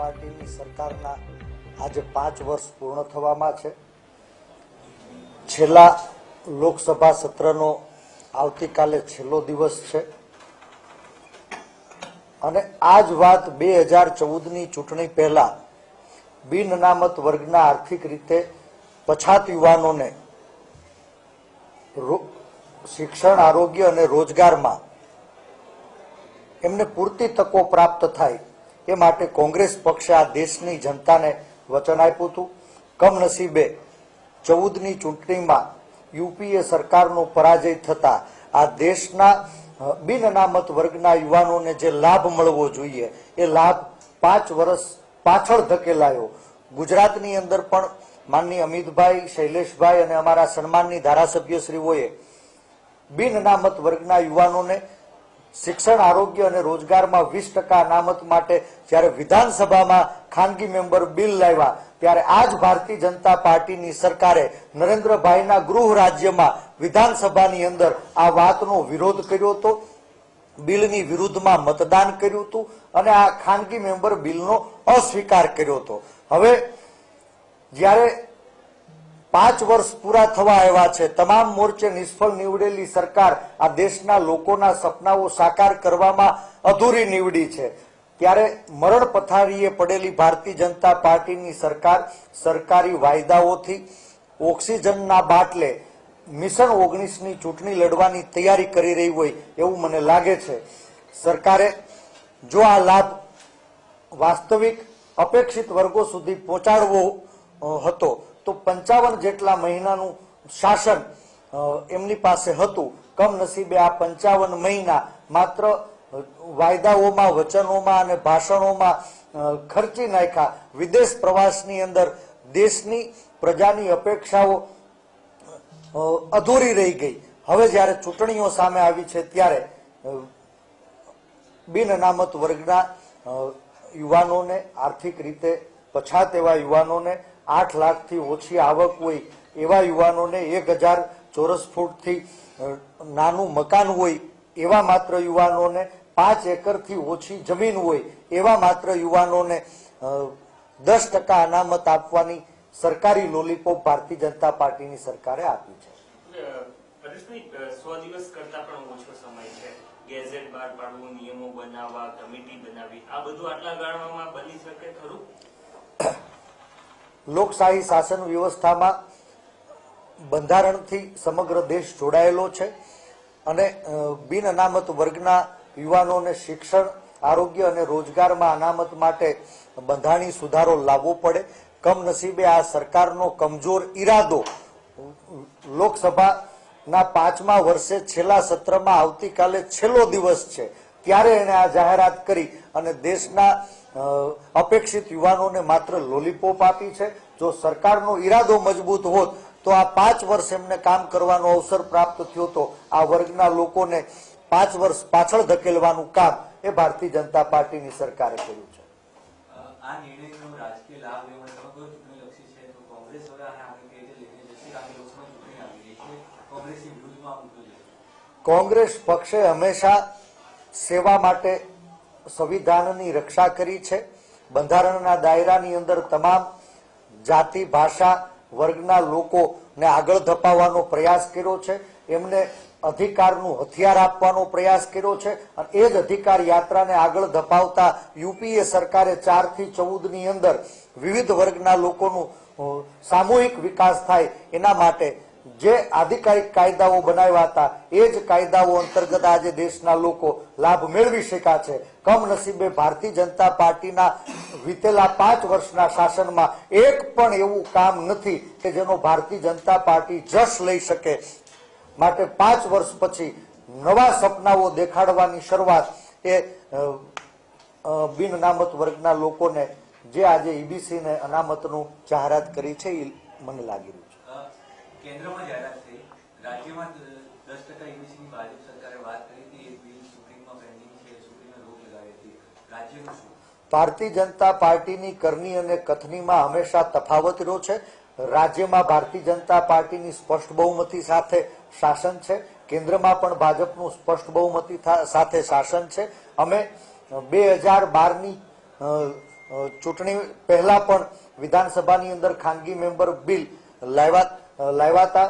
પાર્ટીની સરકારના આજે પાંચ વર્ષ પૂર્ણ થવામાં છે. છેલ્લા લોકસભા સત્રનો આવતીકાલે છેલ્લો દિવસ છે. અને આ જ વાત બે હજાર ચૌદની ચૂંટણી પહેલા બિન અનામત વર્ગના આર્થિક રીતે પછાત યુવાનોને શિક્ષણ, આરોગ્ય અને રોજગારમાં એમને પૂરતી તકો પ્રાપ્ત થાય એ માટે કોંગ્રેસ પક્ષે આ દેશની જનતાને વચન આપ્યું હતું. કમનસીબે ચૌદની ચૂંટણીમાં યુપીએ સરકારનો પરાજય થતા આ દેશના બિન અનામત વર્ગના યુવાનોને જે લાભ મળવો જોઈએ, એ લાભ પાંચ વર્ષ પાછળ ધકેલાયો. ગુજરાતની અંદર પણ માનની અમિતભાઈ, શૈલેષભાઈ અને અમારા સન્માનની ધારાસભ્યશ્રીઓએ બિન અનામત વર્ગના યુવાનોને શિક્ષણ, આરોગ્ય અને રોજગારમાં વીસ ટકા અનામત માટે જ્યારે વિધાનસભામાં ખાનગી મેમ્બર બિલ લાવ્યા, ત્યારે આજ ભારતીય જનતા પાર્ટીની સરકારે નરેન્દ્રભાઈના ગૃહ રાજ્યમાં વિધાનસભાની અંદર આ વાતનો વિરોધ કર્યો હતો. બિલની વિરુદ્ધમાં મતદાન કર્યું હતું અને આ ખાનગી મેમ્બર બિલનો અસ્વીકાર કર્યો હતો. હવે જ્યારે પાંચ વર્ષ પૂરા થવા આવ્યા છે. તમામ મોરચે નિષ્ફળ નીવડેલી સરકાર આ દેશના લોકોના સપનાઓ સાકાર કરવામાં અધૂરી નીવડી છે. ત્યારે મરણ પથારીએ પડેલી ભારતીય જનતા પાર્ટીની સરકાર સરકારી વાયદાઓથી ઓક્સિજનના બાટલે મિશન ઓગણીસની ચૂંટણી લડવાની તૈયારી કરી રહી હોય એવું મને લાગે છે. સરકારે જો આ લાભ વાસ્તવિક અપેક્ષિત વર્ગો સુધી પહોંચાડવો હતો તો પંચાવન જેટલા મહિનાનું શાસન એમની પાસે હતું. કમનસીબે આ પંચાવન મહિના માત્ર વાયદાઓમાં, વચનોમાં અને ભાષણોમાં ખર્ચી નાખ્યા. વિદેશ પ્રવાસની અંદર દેશની પ્રજાની અપેક્ષાઓ અધૂરી રહી ગઈ. હવે જ્યારે ચૂંટણીઓ સામે આવી છે ત્યારે બિન અનામત વર્ગના યુવાનોને આર્થિક રીતે પછાત એવા યુવાનોને આઠ લાખથી ઓછી આવક હોય, એવા યુવાનોને એક હજાર ચોરસ ફૂટથી નાનું મકાન હોય, એવા માત્ર યુવાનોને પાંચ એકરથી ઓછી જમીન હોય, એવા માત્ર યુવાનોને દસ ટકા અનામત આપવાની સરકારી લોલીપોપ ભારતીય જનતા પાર્ટીની સરકારે આપી છે. ગેઝેટ બહાર પાડવું, નિયમો બનાવવા, કમિટી બનાવવી, આ બધું આટલા ગાળામાં બની શકે ખરું? લોકશાહી શાસન વ્યવસ્થામાં બંધારણથી સમગ્ર દેશ જોડાયેલો છે અને બિન અનામત વર્ગના યુવાનોને શિક્ષણ, આરોગ્ય અને રોજગારમાં અનામત માટે બંધારણી સુધારો લાવવો પડે. કમનસીબે આ સરકારનો કમજોર ઈરાદો લોકસભાના પાંચમા વર્ષે છેલ્લા સત્રમાં આવતીકાલે છેલ્લો દિવસ છે. ત્યારે એણે આ જાહેરાત કરી અને દેશના અપેક્ષિત યુવાનોને માત્ર લોલીપોપ આપી છે. જો સરકારનો ઈરાદો મજબૂત હોત તો આ પાંચ વર્ષ એમને કામ કરવાનો અવસર પ્રાપ્ત થયો તો આ વર્ગના લોકોને પાંચ વર્ષ પાછળ ધકેલવાનું કામ એ ભારતીય જનતા પાર્ટીની સરકારે કર્યું છે. કોંગ્રેસ પક્ષે હંમેશા સેવા માટે સંવિધાનની રક્ષા કરી છે. બંધારણના દાયરાની અંદર તમામ જાતિ, ભાષા, વર્ગના લોકોને આગળ ધપાવવાનો પ્રયાસ કર્યો છે. એમને અધિકારનું હથિયાર આપવાનો પ્રયાસ કર્યો છે. અને એ જ અધિકાર યાત્રાને આગળ ધપાવતા યુપીએ સરકારે ચારથી ચૌદની અંદર વિવિધ વર્ગના લોકોનું સામૂહિક વિકાસ થાય એના માટે જે આધિકારિક કાયદાઓ બનાવ્યા હતા, એ જ કાયદાઓ અંતર્ગત આજે દેશના લોકો લાભ મેળવી શક્યા છે. કમનસીબે ભારતીય જનતા પાર્ટીના વીતેલા પાંચ વર્ષના શાસનમાં એક પણ એવું કામ નથી કે જેનો ભારતીય જનતા પાર્ટી જશ લઈ શકે. માટે પાંચ વર્ષ પછી નવા સપનાઓ દેખાડવાની શરૂઆત એ બિન અનામત વર્ગના લોકોને જે આજે ઈબીસીને અનામતનું જાહેરાત કરી છે, એ મને લાગી રહ્યું છે. કેન્દ્રમાં જાહેરાત થઈ. રાજ્યમાં દસ ટકા એબીસીની ભાજપ સરકારે વાત કરી હતી. એ બિલ સુપ્રીમમાં પેન્ડિંગ છે. સુપ્રીમે રોક લગાવી હતી. રાજ્યનું શું? ભારતીય જનતા પાર્ટીની કરણી અને કથનીમાં હંમેશા તફાવત રહ્યો છે. રાજ્યમાં ભારતીય જનતા પાર્ટીની સ્પષ્ટ બહુમતી સાથે શાસન છે. કેન્દ્રમાં પણ ભાજપનું સ્પષ્ટ બહુમતી સાથે શાસન છે. અમે બે હજાર બારની ચૂંટણી પહેલા પણ વિધાનસભાની અંદર ખાનગી મેમ્બર બિલ લાવ્યા. લાવ્યા હતા.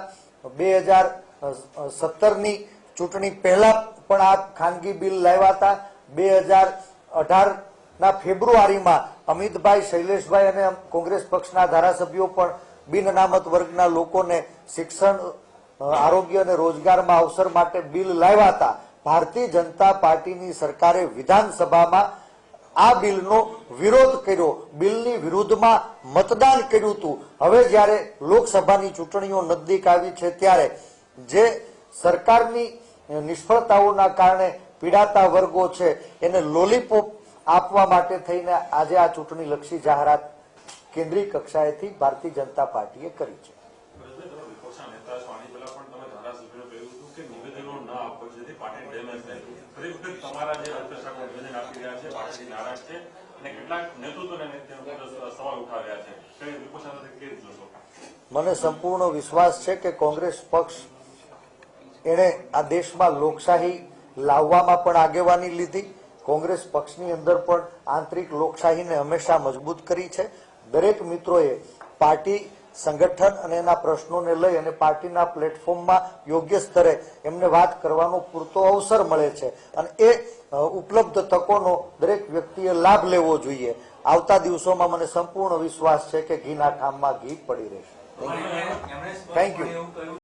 બે હજાર સત્તરની ચૂંટણી પહેલા પણ આ ખાનગી બિલ લાવ્યા હતા. બે હજાર અઢારના ફેબ્રુઆરીમાં અમિતભાઈ, શૈલેષભાઈ અને કોંગ્રેસ પક્ષના ધારાસભ્યો પણ બિન અનામત વર્ગના લોકોને શિક્ષણ આરોગ્ય અને રોજગારમાં અવસર માટે બિલ લાવ્યા હતા. ભારતીય જનતા પાર્ટીની સરકારે વિધાનસભામાં આ બિલનો વિરોધ કર્યો. બિલની વિરુદ્ધમાં મતદાન કર્યું હતું. હવે જ્યારે લોકસભાની ચૂંટણીઓ નજદીક આવી છે ત્યારે જે સરકારની નિષ્ફળતાઓના કારણે પીડાતા વર્ગો છે, એને લોલીપોપ આપવા માટે થઈને આજે આ ચૂંટણી લક્ષી જાહેરાત કેન્દ્રીય કક્ષાએથી ભારતીય જનતા પાર્ટીએ કરી છે પરેશભાઈ, તમે વિપક્ષના નેતા છો. આની પહેલા પણ તમે ધારાસભ્યોને કહ્યું હતું કે નિવેદનો ન આપો, જેથી પાર્ટી ડેમેજ થાય. મને સંપૂર્ણ વિશ્વાસ છે કે કોંગ્રેસ પક્ષ એણે આ દેશમાં લોકશાહી લાવવામાં પણ આગેવાની લીધી. કોંગ્રેસ પક્ષની અંદર પણ આંતરિક લોકશાહીને હંમેશા મજબૂત કરી છે. દરેક મિત્રોએ પાર્ટી સંગઠન અને એના પ્રશ્નોને લઈ અને પાર્ટીના પ્લેટફોર્મમાં યોગ્ય સ્તરે એમને વાત કરવાનો પૂરતો અવસર મળે છે. અને એ ઉપલબ્ધ તકોનો દરેક વ્યક્તિએ લાભ લેવો જોઈએ. આવતા દિવસોમાં મને સંપૂર્ણ વિશ્વાસ છે કે ઘીના ઠામમાં ઘી પડી રહેશે. થેન્ક એમણે